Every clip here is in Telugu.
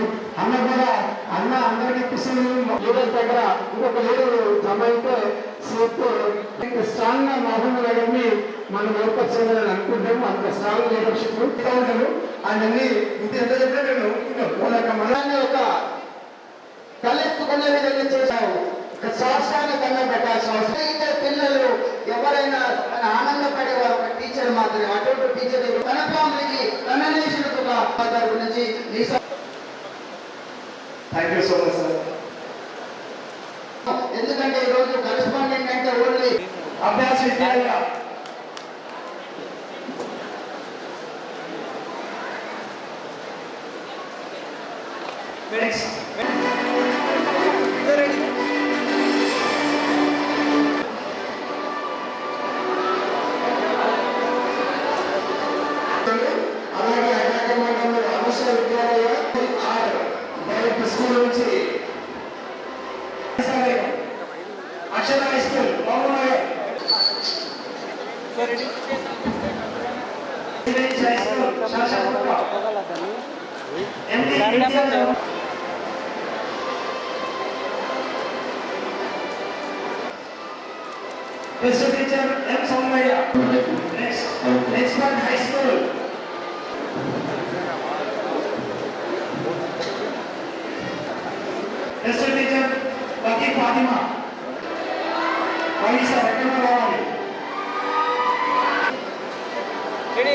ఆన్ అన్న కూడా అన్న అందరికి ఇప్పిస్తుంది. లీడర్స్ దగ్గర ఇంకొక లీడర్ జమ అయితే సీట్ స్ట్రాంగ్గా మహబూబ్ గారిని మనం ఏర్పరచాలని అనుకుంటాము అంత స్ట్రాంగ్ లీడర్షిప్ ఉంటారు. ఆయన్ని ఇంత ఎంత చెప్పాను నేను ఇంకా మనాన్ని ఒక తలెత్తుకునే విధంగా చేశావు. ఒక కన్నా పెట్టాల్సిన అవసరం పిల్లలు ఎవరైనా అని ఆనందపడేవారు ఒక టీచర్ మాత్రమే. అటువంటి టీచర్ తన ఫ్యామిలీకి తన నేషన్ గురించి thank you so much sir ఎందుకంటే ఈ రోజు కరెస్పాండెంట్ అంటే ఓన్లీ అభ్యాస విద్యాలయ అలాగే best teacher M Soumya next next one high school best teacher వకీ Fatima వైసా ఎక్కడ రావాలి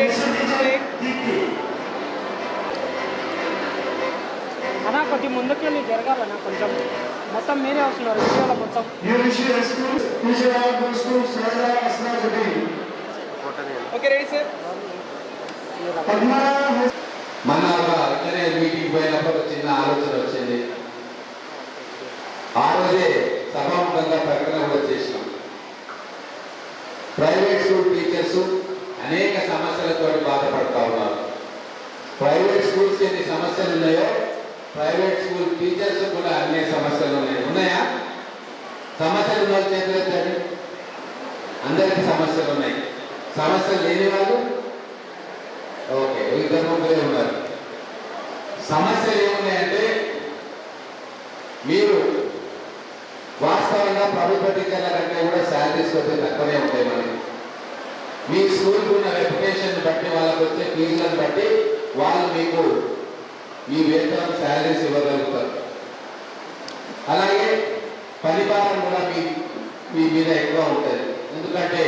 బెస్ట్ టీచర్ దీప్తి కొద్ది ముందుకెళ్ళి జరగాలన్నా కొంచెం? మొత్తం మీరే వస్తున్నారు వీడియోలో మొత్తం. Okay ready sir. పద్మనాభ మన మీటింగ్ పోయినప్పుడు చిన్న ఆలోచన వచ్చింది. ఆ రోజే సభాముఖంగా ప్రకటన కూడా చేసినాం. ప్రైవేట్ స్కూల్ టీచర్స్ అనేక సమస్యలతో బాధపడతా ఉన్నారు. ప్రైవేట్ స్కూల్స్ ఎన్ని సమస్యలు ఉన్నాయో ప్రైవేట్ స్కూల్ టీచర్స్ కూడా అన్ని సమస్యలు ఉన్నాయి. ఉన్నాయా? సమస్యలు వాళ్ళు చేతులు అందరికీ సమస్యలు ఉన్నాయి. సమస్యలు లేని వాళ్ళు? ఓకే ఇద్దరు ముగ్గురే ఉన్నారు. సమస్యలు ఏమున్నాయంటే మీరు వాస్తవంగా ప్రభుత్వ టీచర్ల కంటే కూడా శాలరీస్ వచ్చే తక్కువనే ఉంటాయి మనకి మీ స్కూల్కి ఉన్న రెప్యుటేషన్ బట్టి వాళ్ళకి వచ్చే ఫీజులను బట్టి వాళ్ళు మీకు మీ వేతనం శాలరీస్ ఇవ్వగలుగుతారు. అలాగే పరిపాలన కూడా మీ మీ మీద ఎక్కువ ఉంటుంది. ఎందుకంటే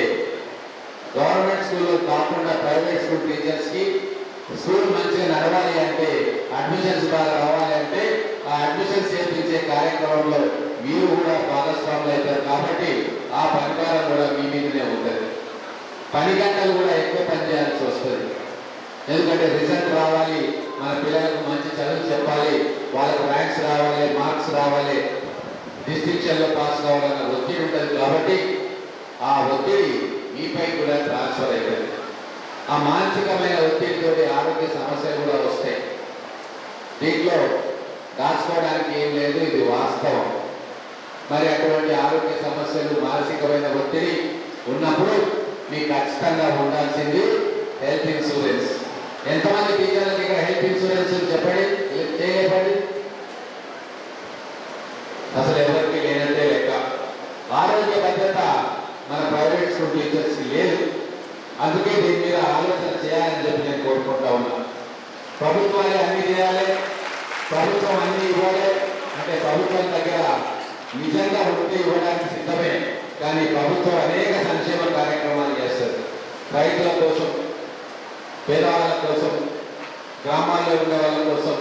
గవర్నమెంట్ స్కూల్లో కాకుండా ప్రైవేట్ స్కూల్ టీచర్స్కి స్కూల్ మంచిగా నడవాలి అంటే అడ్మిషన్స్ బాగా రావాలి అంటే ఆ అడ్మిషన్స్ చేయించే కార్యక్రమంలో మీరు కూడా భాగస్వాములు అవుతారు. కాబట్టి ఆ పరికారం కూడా మీ మీదనే ఉంటుంది. పని గంటలు కూడా ఎక్కువ పని చేయాల్సి వస్తుంది. ఎందుకంటే రిజల్ట్ రావాలి మన పిల్లలకు మంచి చదువు చెప్పాలి. వాళ్ళకు ర్యాంక్స్ రావాలి మార్క్స్ రావాలి డిస్టింక్షన్లో పాస్ కావాలన్న ఒత్తిడి ఉంటుంది కాబట్టి ఆ ఒత్తిడి మీపై కూడా ట్రాన్స్ఫర్ అయిపోయింది. ఆ మానసికమైన ఒత్తిడితో ఆరోగ్య సమస్యలు కూడా వస్తాయి. దీంట్లో దాచుకోవడానికి ఏం లేదు ఇది వాస్తవం. మరి అటువంటి ఆరోగ్య సమస్యలు మానసికమైన ఒత్తిడి ఉన్నప్పుడు మీకు ఖచ్చితంగా ఉండాల్సింది హెల్త్ ఇన్సూరెన్స్. ఎంతమంది పిల్లలకి ఇక్కడ హెల్త్ ఇన్సూరెన్స్ చెప్పండి? చేయబడి అసలు ఎవరికి లేనంటే లెక్క. ఆరోగ్య భద్రత మన ప్రైవేట్ స్కూల్ టీచర్స్కి లేదు. అందుకే దీని మీద ఆలోచన చేయాలని చెప్పి నేను కోరుకుంటా ఉన్నా. ప్రభుత్వాలే అన్ని చేయాలి. ప్రభుత్వం అన్ని ఇవ్వాలి. అంటే ప్రభుత్వం దగ్గర నిజంగా వృత్తి ఇవ్వడానికి సిద్ధమే. కానీ ప్రభుత్వం అనేక సంక్షేమ కార్యక్రమాలు చేస్తుంది. రైతుల కోసం పేదవాళ్ళ కోసం గ్రామాల్లో ఉండే వాళ్ళ కోసం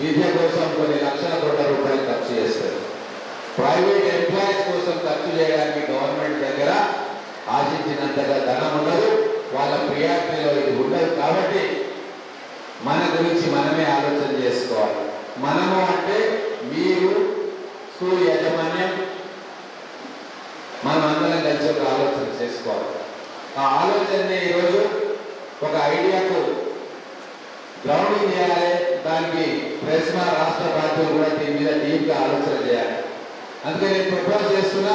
విద్య కోసం కొన్ని లక్షల కోట్ల రూపాయలు ఖర్చు చేస్తారు. ప్రైవేట్ ఎంప్లాయీస్ కోసం ఖర్చు చేయడానికి గవర్నమెంట్ దగ్గర ఆశించినంతగా ధనం ఉండదు. వాళ్ళ ప్రియారిటీలో ఇది ఉండదు కాబట్టి మన గురించి మనమే ఆలోచన చేసుకోవాలి. మనము అంటే మీరు స్కూల్ యాజమాన్యం మనం అందరం కలిసి ఒక ఆలోచన చేసుకోవాలి. ఆ ఆలోచనని ఈరోజు గ్రౌండింగ్ చేయాలి. దానికి ప్రశ్న రాష్ట్ర బాధ్యులు కూడా దీని మీద డీప్గా ఆలోచన చేయాలి. అందుకే నేను ప్రపోజ్ చేస్తున్న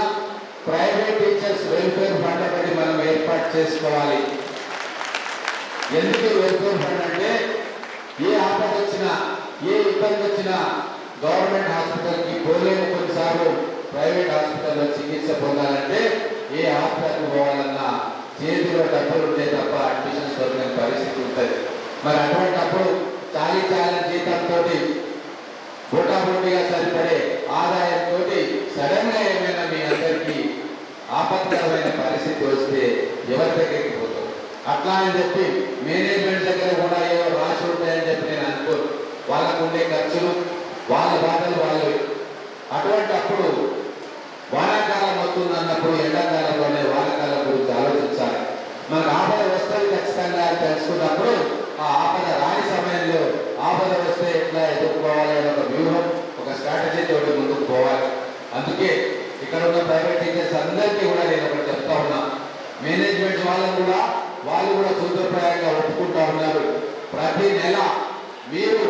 ప్రైవేట్ టీచర్స్ వెల్ఫేర్ ఫండ్ ఒకటి మనం ఏర్పాటు చేసుకోవాలి. ఎందుకు వెల్ఫేర్ ఫండ్ అంటే ఏ ఆపద వచ్చినా ఏ ఇబ్బంది వచ్చినా గవర్నమెంట్ హాస్పిటల్కి పోలేని కొన్నిసార్లు ప్రైవేట్ హాస్పిటల్లో చికిత్స పొందాలంటే ఏ హాస్పిటల్కి పోవాలన్నా చేతిలో డబ్బులు ఉంటే తప్ప అడ్మిషన్స్ దొరికిన పరిస్థితి ఉంటుంది. మరి అటువంటప్పుడు చాలీ చాలని జీతంతో బుటాబుటిగా సరిపడే ఆదాయంతో సడన్గా ఏమైనా మీ అందరికీ ఆపత్కరమైన పరిస్థితి వస్తే ఎవరి దగ్గరికి పోతాం అట్లా అని చెప్పి మేనేజ్మెంట్ దగ్గర కూడా ఏవో రాసి ఉంటాయని చెప్పి నేను అనుకోను వాళ్ళకు ఉండే ఖర్చులు వాళ్ళ బాధలు వాళ్ళు. అటువంటి అప్పుడు వానాకాలం వస్తుంది అన్నప్పుడు ఎండాకాలంలోనే వానాకాలం గురించి ఆలోచించాలి. మనకు ఆపద వస్తుంది ఖచ్చితంగా తెలుసుకున్నప్పుడు ఆ ఆపద రాని సమయంలో ఆపద వస్తే ఎట్లా ఎదుర్కోవాలి అనే ఒక వ్యూహం ఒక స్ట్రాటజీ తోటి ముందుకు పోవాలి. అందుకే ఇక్కడ ఉన్న ప్రైవేట్ టీచర్స్ అందరికీ కూడా నేను ఒకటి చెప్తా ఉన్నా. మేనేజ్మెంట్ వాళ్ళని కూడా వాళ్ళు కూడా సూత్రప్రాయంగా ఒప్పుకుంటా ఉన్నారు. ప్రతి నెల మీరు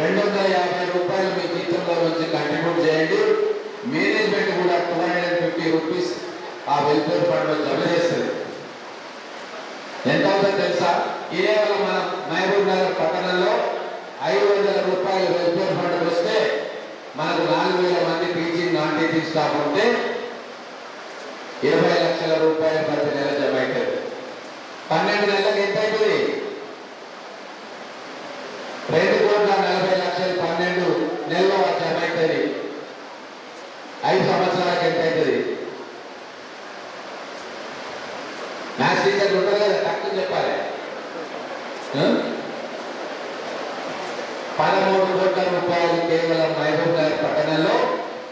రెండు వందల యాభై రూపాయలు మీ జీతంలో నుంచి కంట్రిబ్యూట్ చేయండి. మేనేజ్మెంట్ కూడా two hundred and fifty rupees ఆ వెల్ఫేర్ ఫండ్లో జమ చేస్తుంది ఎంత అవుతుందో తెలుసా కేవలం మన మహబూబ్ నగర్ పట్టణంలో ఐదు వందల రూపాయలు వెల్ఫేర్ ఫండ్ వస్తే మనకు నాలుగు వేల మంది పీజీ నాన్ టీచింగ్ స్టాఫ్ ఉంటే ఇరవై లక్షల రూపాయలు ప్రతి నెల జమ అవుతుంది పన్నెండు నెలలకు ఎంత అవుతుంది రెండు కోట్ల నలభై లక్షలు పన్నెండు నెలలో జమ అవుతుంది ఐదు సంవత్సరాలకు ఎంత అవుతుంది మ్యాథ్స్ టీచర్లు ఉంటారు కదా తక్కువ చెప్పాలి ఆ? పదమూడు కోట్ల రూపాయలు కేవలం మహబూబ్ నగర్ పట్టణంలో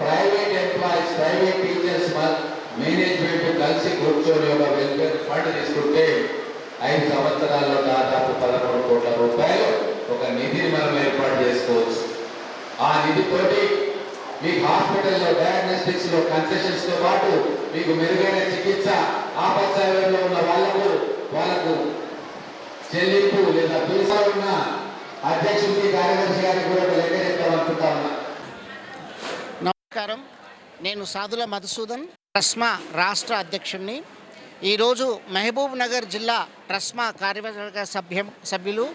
private employees private teachers management కలిసి కూర్చొని ఒక వెల్ఫేర్ ఫండ్ తీసుకుంటే ఐదు సంవత్సరాల్లో దాదాపు పదమూడు కోట్ల రూపాయలు ఒక నిధిని మనం ఏర్పాటు చేసుకోవచ్చు. ఆ నిధితోటి మీకు హాస్పిటల్లో డయాగ్నోస్టిక్స్లో కన్సెషన్స్తో పాటు మీకు మెరుగైన చికిత్స ఆపత్సయంలో ఉన్న వాళ్ళకు వాళ్ళకు చెల్లింపు లేదా పీసా ఉన్న అధ్యక్షుడికి కార్యదర్శి గారికి కూడా ఒక లెక్క చెప్తామనుకుంటా ఉన్నా నమస్కారం నేను సాధుల మధుసూదన్ ట్రస్మా రాష్ట్ర అధ్యక్షుడిని ఈరోజు మహబూబ్ నగర్ జిల్లా ట్రస్మా కార్యవర్గ సభ్యం సభ్యులు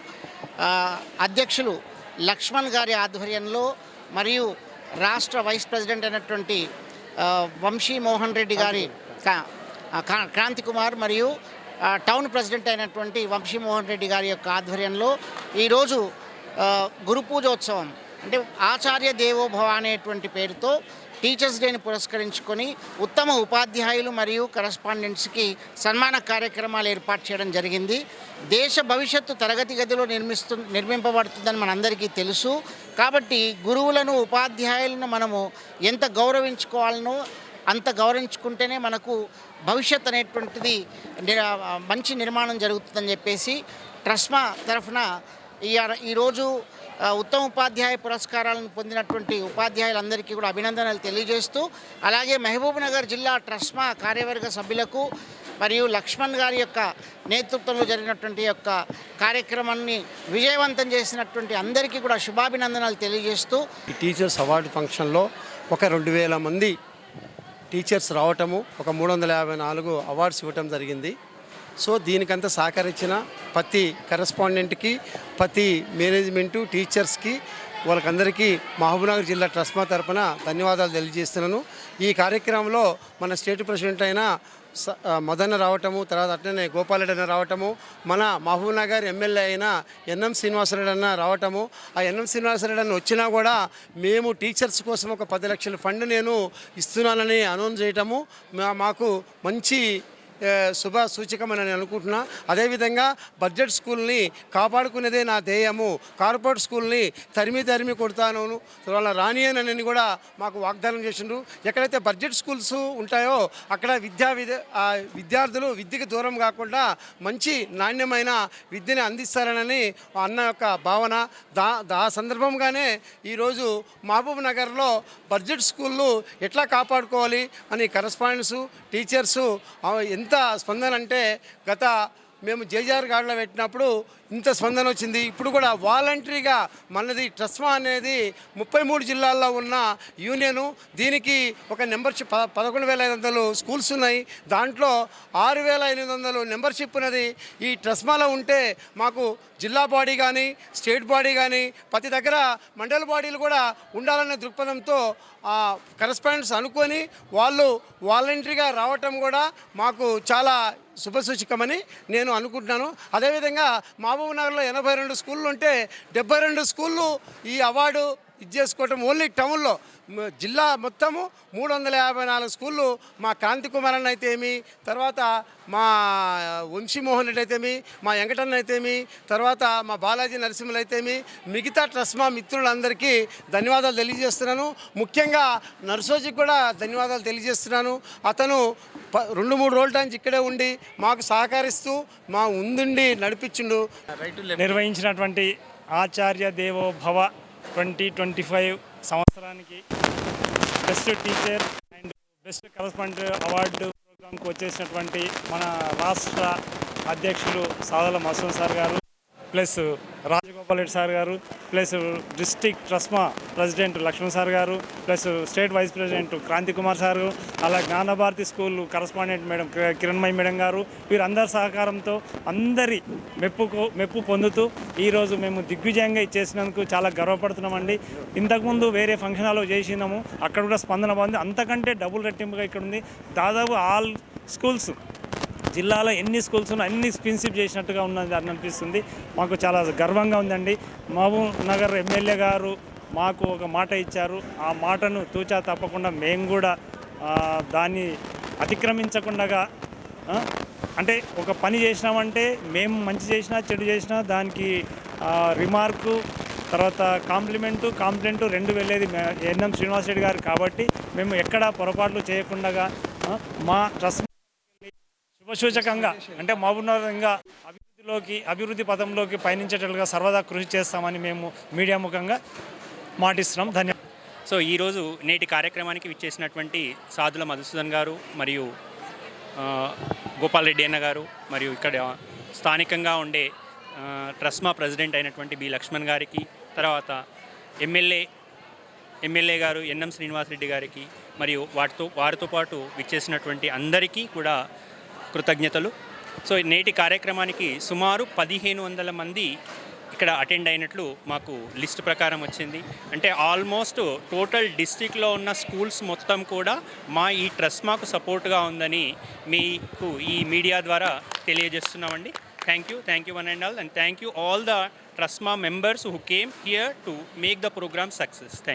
అధ్యక్షులు లక్ష్మణ్ గారి ఆధ్వర్యంలో మరియు రాష్ట్ర వైస్ ప్రెసిడెంట్ అయినటువంటి వంశీ మోహన్ రెడ్డి గారి కా- క్రాంతి కుమార్ మరియు టౌన్ ప్రెసిడెంట్ అయినటువంటి వంశీ మోహన్ రెడ్డి గారి యొక్క ఆధ్వర్యంలో ఈరోజు గురు పూజోత్సవం అంటే ఆచార్య దేవోభవ అనేటువంటి పేరుతో టీచర్స్ డేని పురస్కరించుకొని ఉత్తమ ఉపాధ్యాయులు మరియు కరస్పాండెంట్స్కి సన్మాన కార్యక్రమాలు ఏర్పాటు చేయడం జరిగింది. దేశ భవిష్యత్తు తరగతి గదిలో నిర్మిస్తు నిర్మింపబడుతుందని మనందరికీ తెలుసు. కాబట్టి గురువులను ఉపాధ్యాయులను మనము ఎంత గౌరవించుకోవాలనో అంత గౌరవించుకుంటేనే మనకు భవిష్యత్ అనేటువంటిది మంచి నిర్మాణం జరుగుతుందని చెప్పేసి ట్రస్మా తరఫున ఈ ఈరోజు ఉత్తమ ఉపాధ్యాయ పురస్కారాలను పొందినటువంటి ఉపాధ్యాయులందరికీ కూడా అభినందనలు తెలియజేస్తూ అలాగే మహబూబ్నగర్ జిల్లా ట్రస్మా కార్యవర్గ సభ్యులకు మరియు లక్ష్మణ్ గారి యొక్క నేతృత్వంలో జరిగినటువంటి యొక్క కార్యక్రమాన్ని విజయవంతం చేసినటువంటి అందరికీ కూడా శుభాభినందనలు తెలియజేస్తూ ఈ టీచర్స్ అవార్డు ఫంక్షన్లో ఒక రెండు వేల మంది టీచర్స్ రావటము ఒక మూడు వందల యాభై నాలుగు అవార్డ్స్ ఇవ్వటం జరిగింది. సో దీనికంతా సహకరించిన ప్రతి కరెస్పాండెంట్కి ప్రతి మేనేజ్మెంటు టీచర్స్కి వాళ్ళకందరికీ మహబూబ్నగర్ జిల్లా ట్రస్మా తరపున ధన్యవాదాలు తెలియజేస్తున్నాను. ఈ కార్యక్రమంలో మన స్టేట్ ప్రెసిడెంట్ అయిన స- మదన్న రావటము తర్వాత అట్లనే గోపాలరెడ్డి రావటము మన మహబూబ్నగర్ ఎమ్మెల్యే అయిన ఎన్ఎం శ్రీనివాసరెడ్డి అన్న రావటము ఆ ఎన్ఎం శ్రీనివాసరెడ్డి అన్న వచ్చినా కూడా మేము టీచర్స్ కోసం ఒక పది లక్షల ఫండ్ నేను ఇస్తున్నానని అనౌన్స్ చేయటము మా- మాకు మంచి శుభ సూచకమని నేను అనుకుంటున్నా. అదేవిధంగా బడ్జెట్ స్కూల్ని కాపాడుకునేదే నా ధ్యేయము. కార్పొరేట్ స్కూల్ని తరిమి తరిమి కొడతాను. వాళ్ళ రానియనని కూడా మాకు వాగ్దానం చేసిండ్రు. ఎక్కడైతే బడ్జెట్ స్కూల్స్ ఉంటాయో అక్కడ విద్యా విద్య విద్యార్థులు విద్యకు దూరం కాకుండా మంచి నాణ్యమైన విద్యని అందిస్తారనని అన్న యొక్క భావన. దా దా సందర్భంగానే ఈరోజు మహబూబ్ నగర్లో బడ్జెట్ స్కూళ్ళు ఎట్లా కాపాడుకోవాలి అని కరస్పాండెంట్స్ టీచర్సు ఆ, ఎంత స్పందన అంటే గత మేము జేజార్ గాడిలో పెట్టినప్పుడు ఇంత స్పందన వచ్చింది. ఇప్పుడు కూడా వాలంటరీగా మనది ట్రస్మా అనేది ముప్పై మూడు జిల్లాల్లో ఉన్న యూనియను. దీనికి ఒక మెంబర్షిప్ ప పదకొండు వేల ఐదు వందలు స్కూల్స్ ఉన్నాయి. దాంట్లో ఆరు వేల ఎనిమిది వందలు మెంబర్షిప్ ఉన్నది. ఈ ట్రస్మాలో ఉంటే మాకు జిల్లా బాడీ కానీ స్టేట్ బాడీ కానీ ప్రతి దగ్గర మండల బాడీలు కూడా ఉండాలనే దృక్పథంతో కరస్పాండెంట్స్ అనుకొని వాళ్ళు వాలంటరీగా రావటం కూడా మాకు చాలా శుభసూచకమని నేను అనుకుంటున్నాను. అదేవిధంగా మహబూబ్ నగర్లో ఎనభై రెండు స్కూళ్ళు ఉంటే డెబ్బై రెండు స్కూళ్ళు ఈ అవార్డు ఇది చేసుకోవటం ఓన్లీ టౌన్లో. జిల్లా మొత్తము మూడు వందల యాభై నాలుగు స్కూళ్ళు మా కాంతి కుమారన్ అయితేమి తర్వాత మా వంశీమోహన్ రెడ్డి అయితేమి మా వెంకటన్న అయితేమి తర్వాత మా బాలాజీ నరసింహులు అయితేమి మిగతా ట్రస్మా మిత్రులందరికీ ధన్యవాదాలు తెలియజేస్తున్నాను. ముఖ్యంగా నర్సోజీకి కూడా ధన్యవాదాలు తెలియజేస్తున్నాను. అతను ప- రెండు మూడు రోజుల నుంచి ఇక్కడే ఉండి మాకు సహకరిస్తూ మా ఉందుండి నడిపించిండు. నిర్వహించినటువంటి Acharya Devo Bhava twenty twenty five సంవత్సరానికి best teacher and best correspondent award ప్రోగ్రాంకి వచ్చేసినటువంటి మన రాష్ట్ర అధ్యక్షులు సాదల మసూన్ సార్ గారు. ప్లస్ రాజగోపాల్ రెడ్డి సార్ గారు plus district TRSMA president Laxman sir గారు plus state vice president Kranti Kumar sir అలా జ్ఞానభారతి స్కూల్ కరస్పాండెంట్ మేడం కి- కిరణ్మయి మేడం గారు వీరందరి సహకారంతో అందరి మెప్పుకు మెప్పు పొందుతూ ఈరోజు మేము దిగ్విజయంగా ఇచ్చేసినందుకు చాలా గర్వపడుతున్నామండి. ఇంతకుముందు వేరే ఫంక్షన్ హాల్లో చేసినాము అక్కడ కూడా స్పందన బాగుంది అంతకంటే డబుల్ రెట్టింపుగా ఇక్కడ ఉంది దాదాపు ఆల్ స్కూల్స్ జిల్లాలో ఎన్ని స్కూల్స్ ఉన్నా అన్ని స్పిన్సిప్ చేసినట్టుగా ఉన్నది అని అనిపిస్తుంది. మాకు చాలా గర్వంగా ఉందండి. మహబూబ్ నగర్ ఎమ్మెల్యే గారు మాకు ఒక మాట ఇచ్చారు. ఆ మాటను తూచా తప్పకుండా మేము కూడా దాన్ని అతిక్రమించకుండా అంటే ఒక పని చేసినామంటే మేము మంచి చేసినా చెడు చేసినా దానికి రిమార్కు తర్వాత కాంప్లిమెంటు కాంప్లైంట్ రెండు వెళ్ళేది ఎన్ఎం శ్రీనివాస్ రెడ్డి గారు కాబట్టి మేము ఎక్కడా పొరపాట్లు చేయకుండా మా ట్రస్ట్ శుభసూచకంగా అంటే మహబూబ్నగరంగా అభివృద్ధిలోకి అభివృద్ధి పథంలోకి పయనించేటట్లుగా సర్వదా కృషి చేస్తామని మేము మీడియా ముఖంగా మాటిస్తున్నాం. ధన్యవాదాలు. సో ఈరోజు నేటి కార్యక్రమానికి విచ్చేసినటువంటి సాధుల మధుసూదన్ గారు మరియు ఆ, గోపాల్ రెడ్డి అన్న గారు మరియు ఇక్కడ స్థానికంగా ఉండే ట్రస్మా ప్రెసిడెంట్ అయినటువంటి బి లక్ష్మణ్ గారికి తర్వాత ఎమ్మెల్యే ఎమ్మెల్యే గారు ఎన్ఎం శ్రీనివాసరెడ్డి గారికి మరియు వాటితో వారితో పాటు విచ్చేసినటువంటి అందరికీ కూడా కృతజ్ఞతలు. సో నేటి కార్యక్రమానికి సుమారు పదిహేను వందల మంది ఇక్కడ అటెండ్ అయినట్లు మాకు లిస్ట్ ప్రకారం వచ్చింది. అంటే ఆల్మోస్ట్ టోటల్ డిస్టిక్లో ఉన్న స్కూల్స్ మొత్తం కూడా మా ఈ ట్రస్మాకు సపోర్ట్గా ఉందని మీకు ఈ మీడియా ద్వారా తెలియజేస్తున్నామండి. Thank you thank you one and all. And thank you all the TRSMA members who came here to make the programme success. Thank